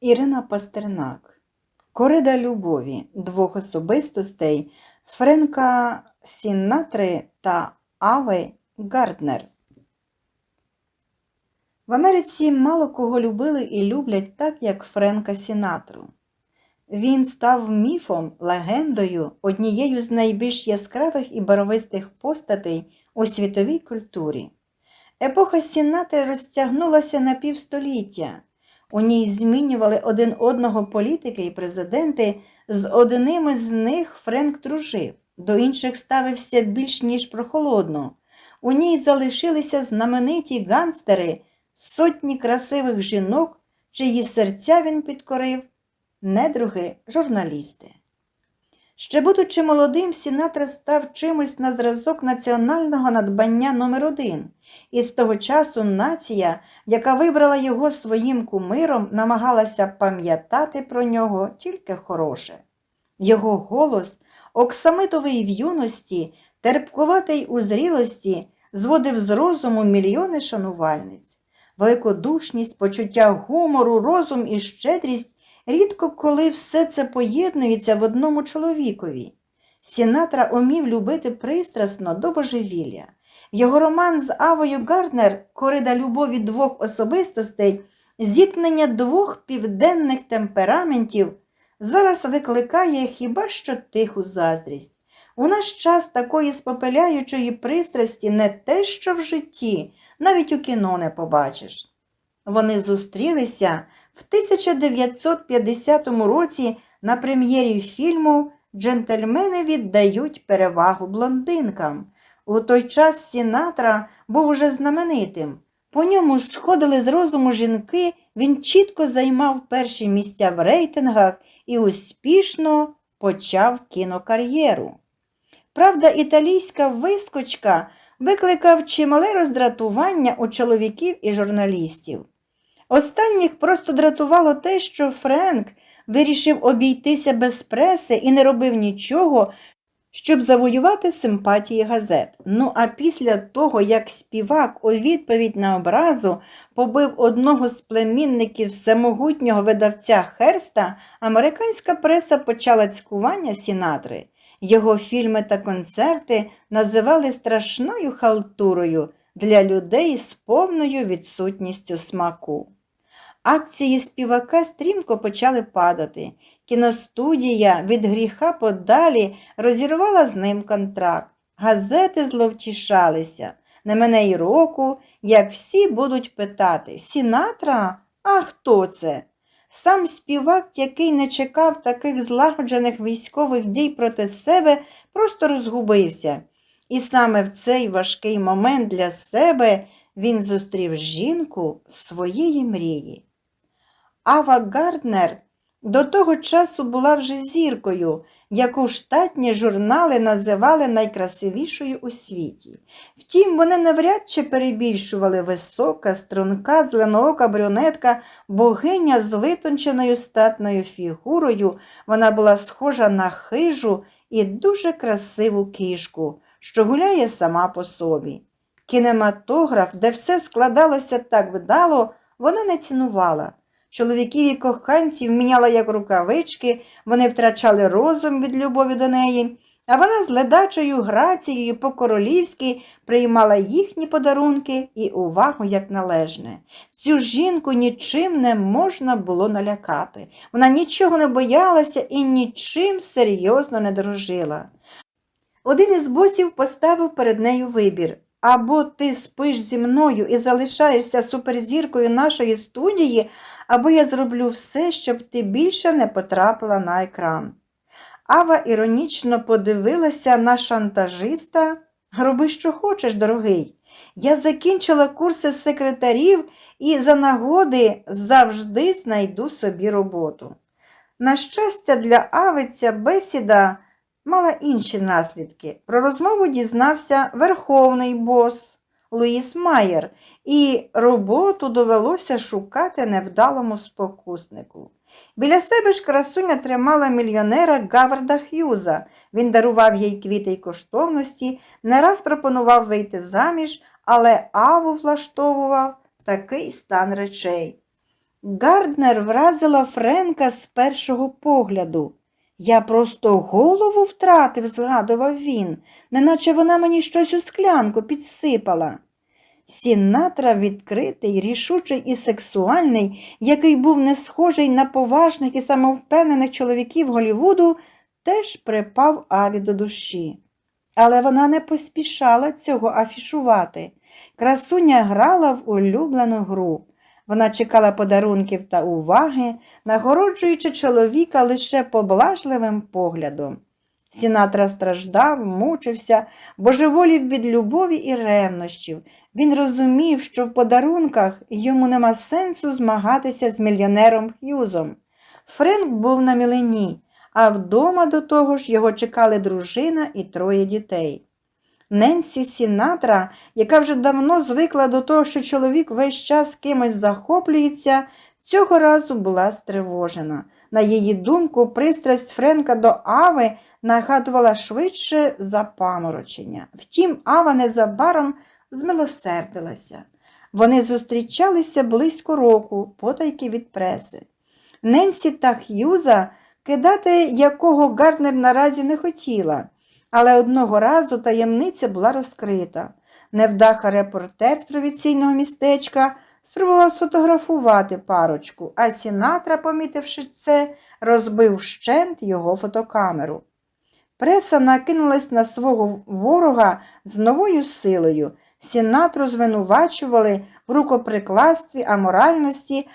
Ірина Пастернак. Корида любові двох особистостей Френка Сінатри та Ави Гарднер. В Америці мало кого любили і люблять так, як Френка Сінатру. Він став міфом, легендою, однією з найбільш яскравих і барвистих постатей у світовій культурі. Епоха Сінатри розтягнулася на півстоліття. У ній змінювали один одного політики і президенти, з одним із них Френк дружив, до інших ставився більш ніж прохолодно. У ній залишилися знамениті ганстери, сотні красивих жінок, чиї серця він підкорив, недруги журналісти. Ще будучи молодим, Сінатра став чимось на зразок національного надбання номер один, і з того часу нація, яка вибрала його своїм кумиром, намагалася пам'ятати про нього тільки хороше. Його голос, оксамитовий в юності, терпкуватий у зрілості, зводив з розуму мільйони шанувальниць. Великодушність, почуття гумору, розум і щедрість рідко коли все це поєднується в одному чоловікові. Сінатра умів любити пристрасно до божевілля. Його роман з Авою Гарднер Корида любові двох особистостей, зіткнення двох південних темпераментів, зараз викликає хіба що тиху заздрість. У наш час такої спопеляючої пристрасті не те, що в житті, навіть у кіно не побачиш. Вони зустрілися в 1950 році на прем'єрі фільму Джентльмени віддають перевагу блондинкам. У той час Сінатра був уже знаменитим. По ньому сходили з розуму жінки, він чітко займав перші місця в рейтингах і успішно почав кінокар'єру. Правда, італійська вискочка викликав чимале роздратування у чоловіків і журналістів. Останніх просто дратувало те, що Френк вирішив обійтися без преси і не робив нічого, щоб завоювати симпатії газет. Ну а після того, як співак у відповідь на образу побив одного з племінників самогутнього видавця Херста, американська преса почала цькування Сінатри. Його фільми та концерти називали страшною халтурою для людей з повною відсутністю смаку. Акції співака стрімко почали падати. Кіностудія від гріха подалі розірвала з ним контракт. Газети зловтішалися. Не мене й року, як всі будуть питати Сінатра? А хто це? Сам співак, який не чекав таких злагоджених військових дій проти себе, просто розгубився. І саме в цей важкий момент для себе він зустрів жінку своєї мрії. Ава Гарднер до того часу була вже зіркою, яку штатні журнали називали найкрасивішою у світі. Втім, вони навряд чи перебільшували висока, струнка, зеленоока брюнетка, богиня з витонченою статною фігурою. Вона була схожа на хижу і дуже красиву кішку, що гуляє сама по собі. Кінематограф, де все складалося так вдало, вона не цінувала. Чоловіків і коханців міняла як рукавички, вони втрачали розум від любові до неї, а вона з ледачою грацією по-королівськи приймала їхні подарунки і увагу як належне. Цю жінку нічим не можна було налякати. Вона нічого не боялася і нічим серйозно не дорожила. Один із босів поставив перед нею вибір. Або ти спиш зі мною і залишаєшся суперзіркою нашої студії, або я зроблю все, щоб ти більше не потрапила на екран. Ава іронічно подивилася на шантажиста. Роби, що хочеш, дорогий. Я закінчила курси секретарів і за нагоди завжди знайду собі роботу. На щастя, для Ави ця бесіда мала інші наслідки. Про розмову дізнався верховний бос Луїс Майер, і роботу довелося шукати невдалому спокуснику. Біля себе ж красуня тримала мільйонера Гаварда Х'юза. Він дарував їй квіти й коштовності, не раз пропонував вийти заміж, але Аву влаштовував такий стан речей. Гарднер вразила Френка з першого погляду. Я просто голову втратив, згадував він, неначе вона мені щось у склянку підсипала. Сінатра відкритий, рішучий і сексуальний, який був не схожий на поважних і самовпевнених чоловіків Голівуду, теж припав Аві до душі. Але вона не поспішала цього афішувати. Красуня грала в улюблену гру. Вона чекала подарунків та уваги, нагороджуючи чоловіка лише поблажливим поглядом. Сінатра страждав, мучився, божеволів від любові і ревнощів. Він розумів, що в подарунках йому нема сенсу змагатися з мільйонером Х'юзом. Френк був на мілені, а вдома до того ж його чекали дружина і троє дітей. Ненсі Сінатра, яка вже давно звикла до того, що чоловік весь час кимось захоплюється, цього разу була стривожена. На її думку, пристрасть Френка до Ави нагадувала швидше запаморочення. Втім, Ава незабаром змилосердилася. Вони зустрічалися близько року, потайки від преси. Ненсі та Х'юза, кидати якого Гарднер наразі не хотіла, але одного разу таємниця була розкрита. Невдаха репортер з провінційного містечка спробував сфотографувати парочку, а Сінатра, помітивши це, розбив вщент його фотокамеру. Преса накинулась на свого ворога з новою силою. Сінатру звинувачували в рукоприкладстві, аморальності,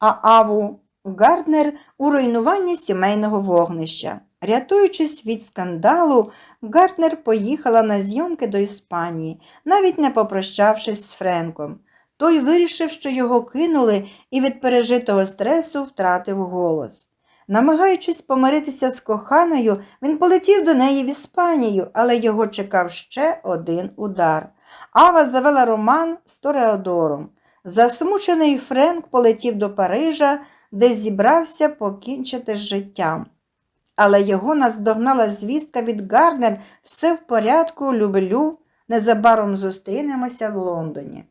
а Аву Гарднер у руйнуванні сімейного вогнища. Рятуючись від скандалу, Гарднер поїхала на зйомки до Іспанії, навіть не попрощавшись з Френком. Той вирішив, що його кинули і від пережитого стресу втратив голос. Намагаючись помиритися з коханою, він полетів до неї в Іспанію, але його чекав ще один удар. Ава завела роман з Тореодором. Засмучений Френк полетів до Парижа, де зібрався покінчити з життям. Але його наздогнала звістка від Гарднер все в порядку, люблю, незабаром зустрінемося в Лондоні.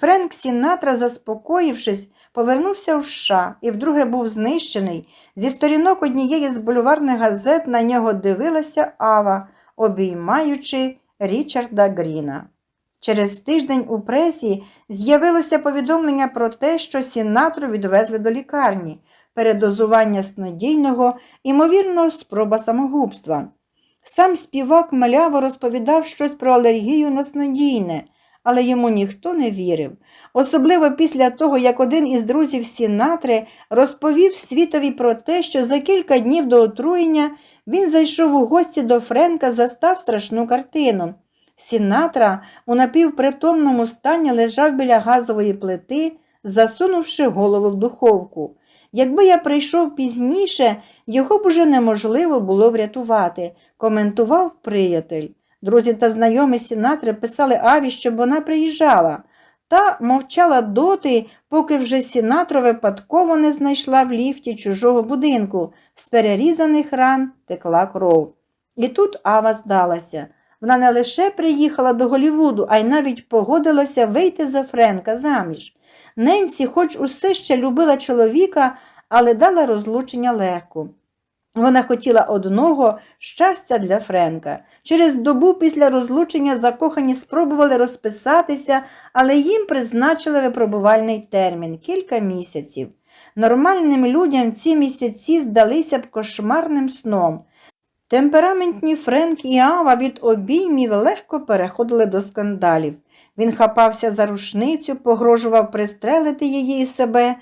Френк Сінатра, заспокоївшись, повернувся у США і вдруге був знищений. Зі сторінок однієї з бульварних газет на нього дивилася Ава, обіймаючи Річарда Гріна. Через тиждень у пресі з'явилося повідомлення про те, що Сінатру відвезли до лікарні, передозування снодійного, ймовірно, спроба самогубства. Сам співак маляво розповідав щось про алергію на снодійне, але йому ніхто не вірив. Особливо після того, як один із друзів Сінатри розповів світові про те, що за кілька днів до отруєння він зайшов у гості до Френка, застав страшну картину. Сінатра у напівпритомному стані лежав біля газової плити, засунувши голову в духовку. Якби я прийшов пізніше, його б уже неможливо було врятувати, коментував приятель. Друзі та знайомі Сінатри писали Аві, щоб вона приїжджала, та мовчала доти, поки вже Сінатро випадково не знайшла в ліфті чужого будинку, з перерізаних ран текла кров. І тут Ава здалася. Вона не лише приїхала до Голівуду, а й навіть погодилася вийти за Френка заміж. Ненсі, хоч усе ще любила чоловіка, але дала розлучення легко. Вона хотіла одного щастя для Френка. Через добу після розлучення закохані спробували розписатися, але їм призначили випробувальний термін кілька місяців. Нормальним людям ці місяці здалися б кошмарним сном. Темпераментні Френк і Ава від обіймів легко переходили до скандалів. Він хапався за рушницю, погрожував пристрелити її і себе.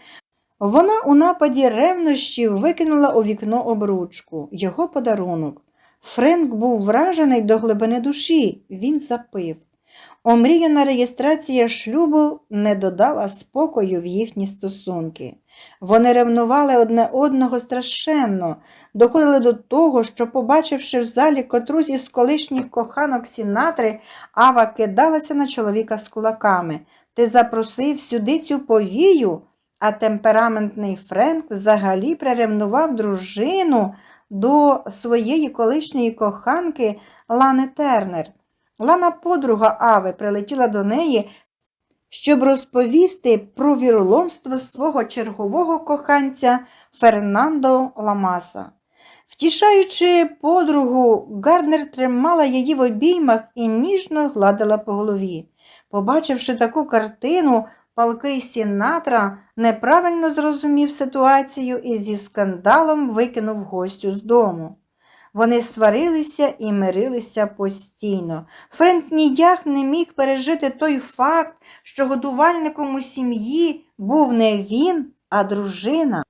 Вона у нападі ревнощів викинула у вікно обручку, його подарунок. Френк був вражений до глибини душі, він запив. Омріяна реєстрація шлюбу не додала спокою в їхні стосунки. Вони ревнували одне одного страшенно, доходили до того, що, побачивши в залі котрусь із колишніх коханок Сінатри, Ава кидалася на чоловіка з кулаками. Ти запросив сюди цю повію, а темпераментний Френк взагалі приревнував дружину до своєї колишньої коханки Лани Тернер. Лана подруга Ави прилетіла до неї, щоб розповісти про віроломство свого чергового коханця Фернандо Ламаса. Втішаючи подругу, Гарднер тримала її в обіймах і ніжно гладила по голові. Побачивши таку картину, палкий Сінатра неправильно зрозумів ситуацію і зі скандалом викинув гостю з дому. Вони сварилися і мирилися постійно. Френк ніяк не міг пережити той факт, що годувальником у сім'ї був не він, а дружина.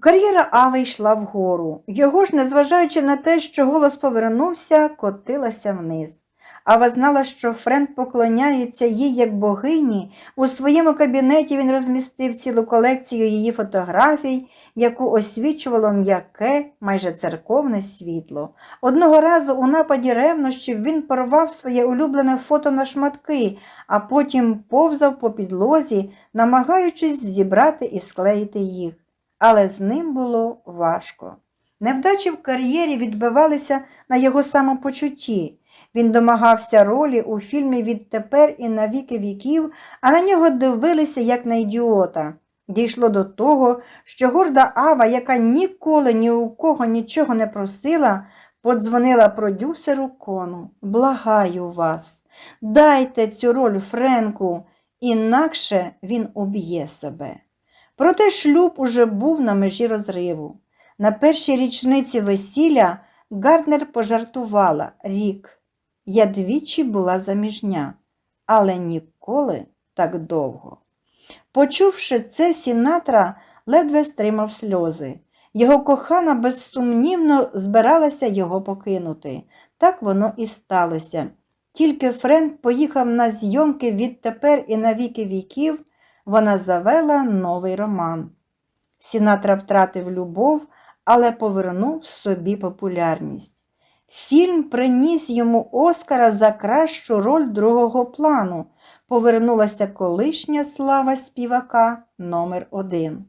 Кар'єра Ави йшла вгору. Його ж, незважаючи на те, що голос повернувся, котилася вниз. Ава знала, що Френк поклоняється їй як богині. У своєму кабінеті він розмістив цілу колекцію її фотографій, яку освічувало м'яке, майже церковне світло. Одного разу у нападі ревнощів він порвав своє улюблене фото на шматки, а потім повзав по підлозі, намагаючись зібрати і склеїти їх. Але з ним було важко. Невдачі в кар'єрі відбивалися на його самопочутті. Він домагався ролі у фільмі Відтепер і на віки віків, а на нього дивилися як на ідіота. Дійшло до того, що горда Ава, яка ніколи ні у кого нічого не просила, подзвонила продюсеру кону. Благаю вас, дайте цю роль Френку, інакше він уб'є себе. Проте шлюб уже був на межі розриву. На першій річниці весілля Гарднер пожартувала рік. Я двічі була заміжня, але ніколи так довго. Почувши це, Сінатра ледве стримав сльози. Його кохана безсумнівно збиралася його покинути. Так воно і сталося. Тільки Френк поїхав на зйомки відтепер і на віки віків, вона завела новий роман. Сінатра втратив любов, але повернув собі популярність. Фільм приніс йому Оскара за кращу роль другого плану. Повернулася колишня слава співака номер один.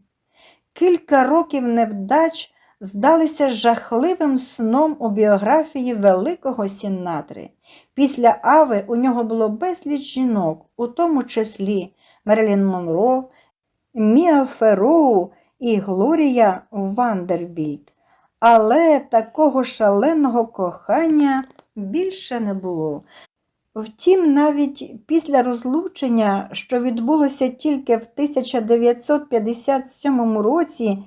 Кілька років невдач здалися жахливим сном у біографії великого Сінатри. Після Ави у нього було безліч жінок, у тому числі Мерлін Монро, Міа Ферроу і Глорія Вандербільд. Але такого шаленого кохання більше не було. Втім, навіть після розлучення, що відбулося тільки в 1957 році,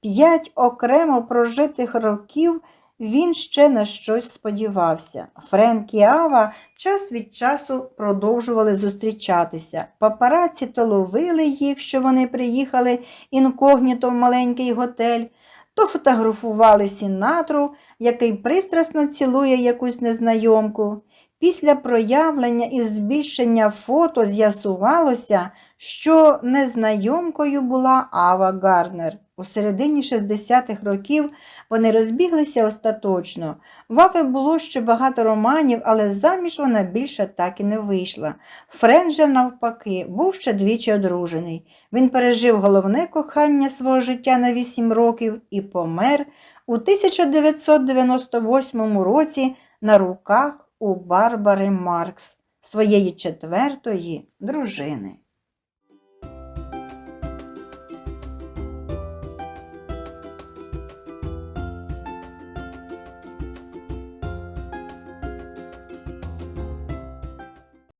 п'ять окремо прожитих років він ще на щось сподівався. Френк і Ава час від часу продовжували зустрічатися. Папараці то ловили їх, що вони приїхали інкогніто в маленький готель, то фотографували сінатру, який пристрасно цілує якусь незнайомку. Після проявлення і збільшення фото з'ясувалося, що незнайомкою була Ава Гарнер. У середині 60-х років вони розбіглися остаточно. В Ави було ще багато романів, але заміж вона більше так і не вийшла. Френ же, навпаки, був ще двічі одружений. Він пережив головне кохання свого життя на 8 років і помер у 1998 році на руках у Барбари Маркс, своєї четвертої дружини.